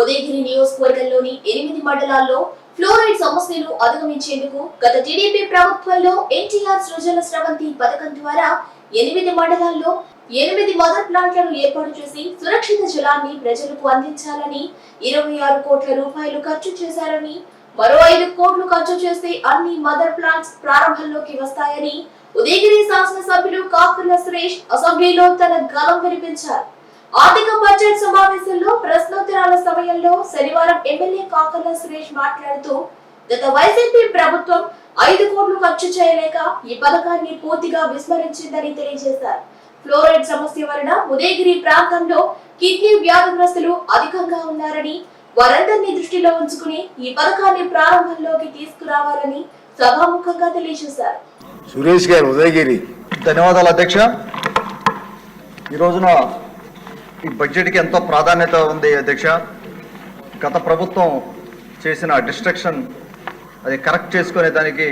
ఉదయగిరి నియోజకవర్గంలోని ఎనిమిది మండలాల్లో ఫ్లోరైడ్ సమస్యలు అధిగమించేందుకు గత టీడీపీ ప్రభుత్వంలో ఎన్టీఆర్ సృజన స్రవంతి పథకం ద్వారా ఎనిమిది మండలాల్లో ఎనిమిది మదర్ ప్లాంట్లను ఏర్పాటు చేసి సురక్షిత జలాన్ని ప్రజలకు అందించాలని ఇరవై ఆరు కోట్ల రూపాయలు ఖర్చు చేశారని మరో ఐదు కోట్లు ఖర్చు చేస్తే అన్ని మదర్ ప్లాంట్స్ ప్రారంభంలోకి వస్తాయని ఉదయగిరి శాసనసభ్యులు కాకుల సురేష్ అసెంబ్లీలో తన గలం వినిపించారు. ఆర్థిక బడ్జెట్ సమావేశంలో ప్రశ్నోత్తరాల సమయంలో శనివారం ఎమ్మెల్యే కాకర్ల సురేష్ మాట్లాడుతూ గత వైసీపీ ప్రభుత్వం ఐదు కోట్లు ఖర్చు చేయలేక ఈ పథకాన్ని పూర్తిగా విస్మరించిందని తెలియజేశారు. ఫ్లోరైడ్ సమస్య వలన ఉదయగిరి ప్రాంతంలో కిడ్నీ వ్యాధిగ్రస్తులు అధికంగా ఉన్నారని వారందరినీ దృష్టిలో ఉంచుకుని ఈ పథకాన్ని ప్రారంభంలోకి తీసుకురావాలని సభాముఖంగా తెలియజేశారు. సురేష్ గారు ఉదయగిరి. ధన్యవాదాలు అధ్యక్ష. ఈ రోజున ఈ బడ్జెట్కి ఎంతో ప్రాధాన్యత ఉంది అధ్యక్ష. గత ప్రభుత్వం చేసిన డిస్ట్రక్షన్ అది కరెక్ట్ చేసుకునే దానికి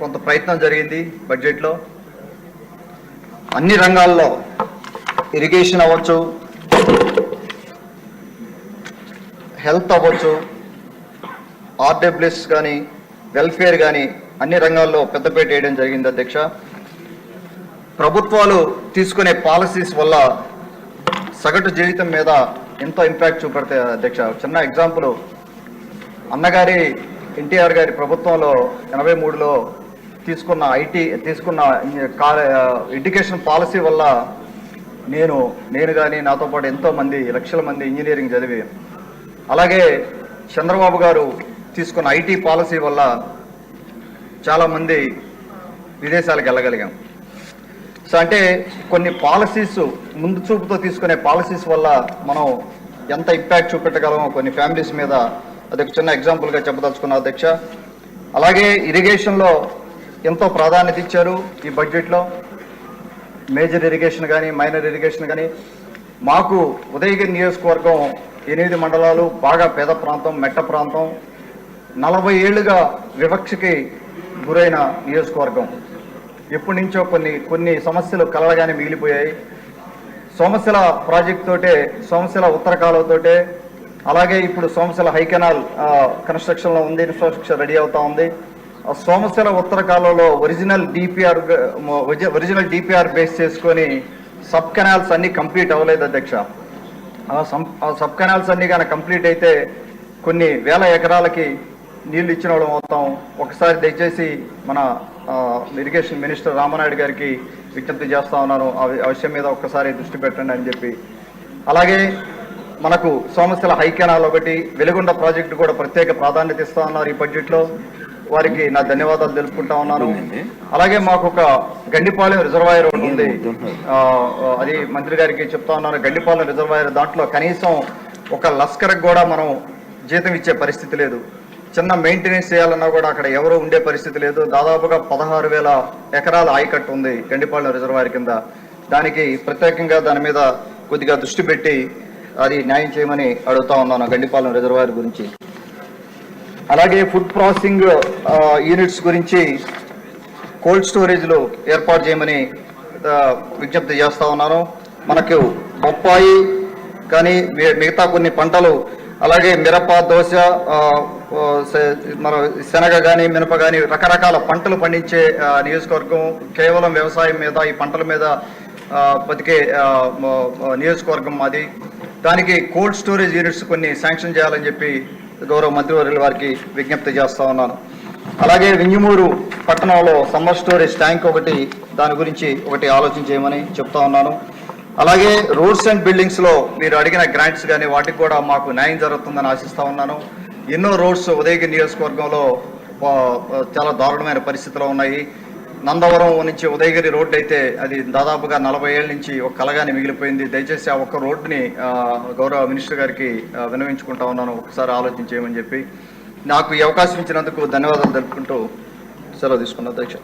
కొంత ప్రయత్నం జరిగింది బడ్జెట్లో అన్ని రంగాల్లో ఇరిగేషన్ అవ్వచ్చు హెల్త్ అవ్వచ్చు ఆర్డబ్ల్యూఎస్ కానీ వెల్ఫేర్ కానీ అన్ని రంగాల్లో పెద్దపేట వేయడం జరిగింది అధ్యక్ష. ప్రభుత్వాలు తీసుకునే పాలసీస్ వల్ల సగటు జీవితం మీద ఎంతో ఇంపాక్ట్ చూపెడతాయి అధ్యక్ష? చిన్న ఎగ్జాంపుల్ అన్నగారి ఎన్టీఆర్ గారి ప్రభుత్వంలో ఎనభై మూడులో తీసుకున్న ఐటీ తీసుకున్న ఎడ్యుకేషన్ పాలసీ వల్ల నేను నేను కానీ నాతో పాటు ఎంతో మంది లక్షల మంది ఇంజనీరింగ్ చదివి అలాగే చంద్రబాబు గారు తీసుకున్న ఐటీ పాలసీ వల్ల చాలామంది విదేశాలకు వెళ్ళగలిగాం. సో అంటే కొన్ని పాలసీస్ ముందు చూపుతో తీసుకునే పాలసీస్ వల్ల మనం ఎంత ఇంపాక్ట్ చూపెట్టగలమో కొన్ని ఫ్యామిలీస్ మీద అది ఒక చిన్న ఎగ్జాంపుల్గా చెప్పదలుచుకున్న అధ్యక్ష. అలాగే ఇరిగేషన్లో ఎంతో ప్రాధాన్యత ఇచ్చారు ఈ బడ్జెట్లో మేజర్ ఇరిగేషన్ కానీ మైనర్ ఇరిగేషన్ కానీ మాకు ఉదయగిరి నియోజకవర్గం ఎనిమిది మండలాలు బాగా పేద ప్రాంతం మెట్ట ప్రాంతం. నలభై ఏళ్ళుగా వివక్షకి గురైన నియోజకవర్గం. ఎప్పటి నుంచో కొన్ని కొన్ని సమస్యలు కలవగానే మిగిలిపోయాయి. సోమశిల ప్రాజెక్ట్ తోటే సోమశిల ఉత్తర కాలువతోటే అలాగే ఇప్పుడు సోమశిల హైకెనాల్ కన్స్ట్రక్షన్లో ఉంది ఇన్ఫ్రాస్ట్రక్చర్ రెడీ అవుతా ఉంది. ఆ సోమశిల ఉత్తర కాలువలో original DPR original DPR base చేసుకొని సబ్ కెనాల్స్ అన్నీ కంప్లీట్ అవ్వలేదు అధ్యక్ష. ఆ ఆ సబ్ కెనాల్స్ అన్నీ కానీ కంప్లీట్ అయితే కొన్ని వేల ఎకరాలకి నీళ్ళు ఇచ్చిన వాళ్ళం అవుతాం. ఒకసారి దయచేసి మన ఇరిగేషన్ మినిస్టర్ రామనాయుడు గారికి విజ్ఞప్తి చేస్తా ఉన్నాను. ఆ విషయం మీద ఒక్కసారి దృష్టి పెట్టండి అని చెప్పి. అలాగే మనకు సోమశిల హైకెనాల్ ఒకటి వెలుగొండ ప్రాజెక్టు కూడా ప్రత్యేక ప్రాధాన్యత ఇస్తా ఉన్నారు ఈ బడ్జెట్లో వారికి నా ధన్యవాదాలు తెలుపుకుంటా ఉన్నాను. అలాగే మాకు ఒక గండిపాలెం రిజర్వాయర్ ఒకటి ఉంది. అది మంత్రి గారికి చెప్తా ఉన్నాను. గండిపాలెం రిజర్వాయర్ దాంట్లో కనీసం ఒక లస్కర్కి కూడా మనం జీతం ఇచ్చే పరిస్థితి లేదు. చిన్న మెయింటెనెన్స్ చేయాలన్నా కూడా అక్కడ ఎవరు ఉండే పరిస్థితి లేదు. దాదాపుగా పదహారు వేల ఎకరాల ఆయకట్టు ఉంది గండిపాలెం రిజర్వాయర్ కింద. దానికి ప్రత్యేకంగా దాని మీద కొద్దిగా దృష్టి పెట్టి అది న్యాయం చేయమని అడుగుతా ఉన్నాను గండిపాలెం రిజర్వాయర్ గురించి. అలాగే ఫుడ్ ప్రాసెసింగ్ యూనిట్స్ గురించి కోల్డ్ స్టోరేజ్లు ఏర్పాటు చేయమని విజ్ఞప్తి చేస్తా ఉన్నాను. మనకు బొప్పాయి కానీ మిగతా కొన్ని పంటలు అలాగే మిరప దోశ మన శనగ కానీ మినప కానీ రకరకాల పంటలు పండించే నియోజకవర్గం. కేవలం వ్యవసాయం మీద ఈ పంటల మీద బతికే నియోజకవర్గం మాది. దానికి కోల్డ్ స్టోరేజ్ యూనిట్స్ కొన్ని శాంక్షన్ చేయాలని చెప్పి గౌరవ మంత్రివర్యుల వారికి విజ్ఞప్తి చేస్తూ ఉన్నాను. అలాగే వింజమూరు పట్టణంలో సమ్మర్ స్టోరేజ్ ట్యాంక్ ఒకటి దాని గురించి ఒకటి ఆలోచన చేయమని చెప్తా ఉన్నాను. అలాగే రోడ్స్ అండ్ బిల్డింగ్స్లో మీరు అడిగిన గ్రాంట్స్ కానీ వాటికి కూడా మాకు న్యాయం జరుగుతుందని ఆశిస్తా ఉన్నాను. ఎన్నో రోడ్స్ ఉదయగిరి నియోజకవర్గంలో చాలా దారుణమైన పరిస్థితిలో ఉన్నాయి. నందవరం నుంచి ఉదయగిరి రోడ్డు అయితే అది దాదాపుగా నలభై ఏళ్ళ నుంచి ఒక కలగానే మిగిలిపోయింది. దయచేసి ఆ ఒక్క రోడ్డుని గౌరవ మినిస్టర్ గారికి వినవించుకుంటా ఉన్నాను. ఒకసారి ఆలోచించేయమని చెప్పి. నాకు ఈ అవకాశం ఇచ్చినందుకు ధన్యవాదాలు తెలుపుకుంటూ సెలవు తీసుకున్నా అధ్యక్ష.